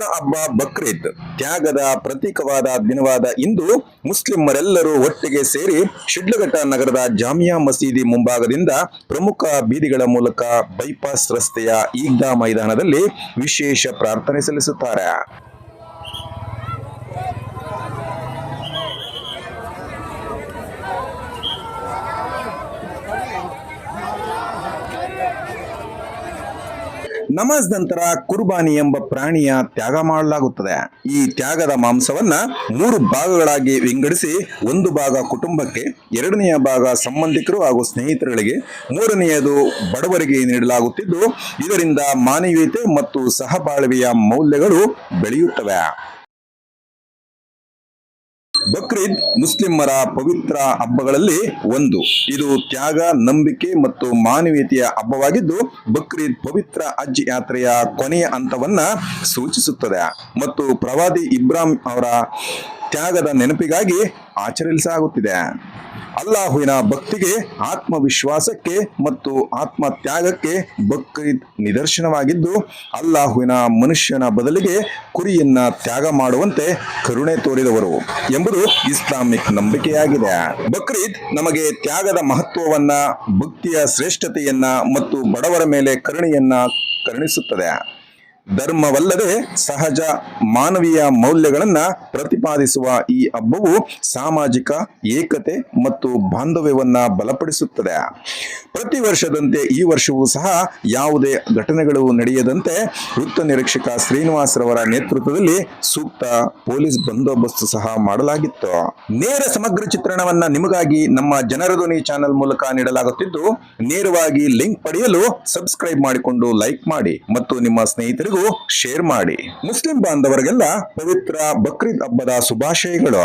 ಹಬ್ಬ ಬಕ್ರೀದ್. ತ್ಯಾಗದ ಪ್ರತೀಕವಾದ ದಿನವಾದ ಇಂದು ಮುಸ್ಲಿಮರೆಲ್ಲರೂ ಒಟ್ಟಿಗೆ ಸೇರಿ ಶಿಡ್ಲಘಟ್ಟ ನಗರದ ಜಾಮಿಯಾ ಮಸೀದಿ ಮುಂಭಾಗದಿಂದ ಪ್ರಮುಖ ಬೀದಿಗಳ ಮೂಲಕ ಬೈಪಾಸ್ ರಸ್ತೆಯ ಈಗ್ದಾ ಮೈದಾನದಲ್ಲಿ ವಿಶೇಷ ಪ್ರಾರ್ಥನೆ ಸಲ್ಲಿಸುತ್ತಾರೆ. ನಮಾಜ್ ನಂತರ ಕುರ್ಬಾನಿ ಎಂಬ ಪ್ರಾಣಿಯ ತ್ಯಾಗ ಮಾಡಲಾಗುತ್ತದೆ. ಈ ತ್ಯಾಗದ ಮಾಂಸವನ್ನ ಮೂರು ಭಾಗಗಳಾಗಿ ವಿಂಗಡಿಸಿ, ಒಂದು ಭಾಗ ಕುಟುಂಬಕ್ಕೆ, ಎರಡನೆಯ ಭಾಗ ಸಂಬಂಧಿಕರು ಹಾಗೂ ಸ್ನೇಹಿತರುಗಳಿಗೆ, ಮೂರನೆಯದು ಬಡವರಿಗೆ ನೀಡಲಾಗುತ್ತಿದ್ದು, ಇದರಿಂದ ಮಾನವೀಯತೆ ಮತ್ತು ಸಹಬಾಳ್ವೆಯ ಮೌಲ್ಯಗಳು ಬೆಳೆಯುತ್ತವೆ. ಬಕ್ರೀದ್ ಮುಸ್ಲಿಮರ ಪವಿತ್ರ ಹಬ್ಬಗಳಲ್ಲಿ ಒಂದು. ಇದು ತ್ಯಾಗ, ನಂಬಿಕೆ ಮತ್ತು ಮಾನವೀಯತೆಯ ಹಬ್ಬವಾಗಿದ್ದು, ಬಕ್ರೀದ್ ಪವಿತ್ರ ಹಜ್ ಯಾತ್ರೆಯ ಕೊನೆಯ ಹಂತವನ್ನ ಸೂಚಿಸುತ್ತದೆ. ಮತ್ತು ಪ್ರವಾದಿ ಇಬ್ರಾಹಿಂ ಅವರ ತ್ಯಾಗದ ನೆನಪಿಗಾಗಿ ಆಚರಿಸಲಾಗುತ್ತಿದೆ. ಅಲ್ಲಾಹುವಿನ ಭಕ್ತಿಗೆ, ಆತ್ಮವಿಶ್ವಾಸಕ್ಕೆ ಮತ್ತು ಆತ್ಮ ತ್ಯಾಗಕ್ಕೆ ಬಕ್ರೀದ್ ನಿದರ್ಶನವಾಗಿದ್ದು, ಅಲ್ಲಾಹುವಿನ ಮನುಷ್ಯನ ಬದಲಿಗೆ ಕುರಿಯನ್ನ ತ್ಯಾಗ ಮಾಡುವಂತೆ ಕರುಣೆ ತೋರಿದವರು ಎಂಬುದು ಇಸ್ಲಾಮಿಕ್ ನಂಬಿಕೆಯಾಗಿದೆ. ಬಕ್ರೀದ್ ನಮಗೆ ತ್ಯಾಗದ ಮಹತ್ವವನ್ನ, ಭಕ್ತಿಯ ಶ್ರೇಷ್ಠತೆಯನ್ನ ಮತ್ತು ಬಡವರ ಮೇಲೆ ಕರುಣೆಯನ್ನ ಕರುಣಿಸುತ್ತದೆ. ಧರ್ಮವಲ್ಲದೆ ಸಹಜ ಮಾನವೀಯ ಮೌಲ್ಯಗಳನ್ನ ಪ್ರತಿಪಾದಿಸುವ ಈ ಹಬ್ಬವು ಸಾಮಾಜಿಕ ಏಕತೆ ಮತ್ತು ಬಾಂಧವ್ಯವನ್ನ ಬಲಪಡಿಸುತ್ತದೆ. ಪ್ರತಿ ವರ್ಷದಂತೆ ಈ ವರ್ಷವೂ ಸಹ ಯಾವುದೇ ಘಟನೆಗಳು ನಡೆಯದಂತೆ ವೃತ್ತ ನಿರೀಕ್ಷಕ ಶ್ರೀನಿವಾಸರವರ ನೇತೃತ್ವದಲ್ಲಿ ಸೂಕ್ತ ಪೊಲೀಸ್ ಬಂದೋಬಸ್ತ್ ಸಹ ಮಾಡಲಾಗಿತ್ತು. ನೇರ ಸಮಗ್ರ ಚಿತ್ರಣವನ್ನ ನಿಮಗಾಗಿ ನಮ್ಮ ಜನರ ಧ್ವನಿ ಚಾನೆಲ್ ಮೂಲಕ ನೀಡಲಾಗುತ್ತಿದ್ದು, ನೇರವಾಗಿ ಲಿಂಕ್ ಪಡೆಯಲು ಸಬ್ಸ್ಕ್ರೈಬ್ ಮಾಡಿಕೊಂಡು ಲೈಕ್ ಮಾಡಿ ಮತ್ತು ನಿಮ್ಮ ಸ್ನೇಹಿತರಿಗೂ ಶೇರ್ ಮಾಡಿ. ಮುಸ್ಲಿಂ ಬಾಂಧವರಿಗೆಲ್ಲ ಪವಿತ್ರ ಬಕ್ರೀದ್ ಹಬ್ಬದ ಶುಭಾಶಯಗಳು.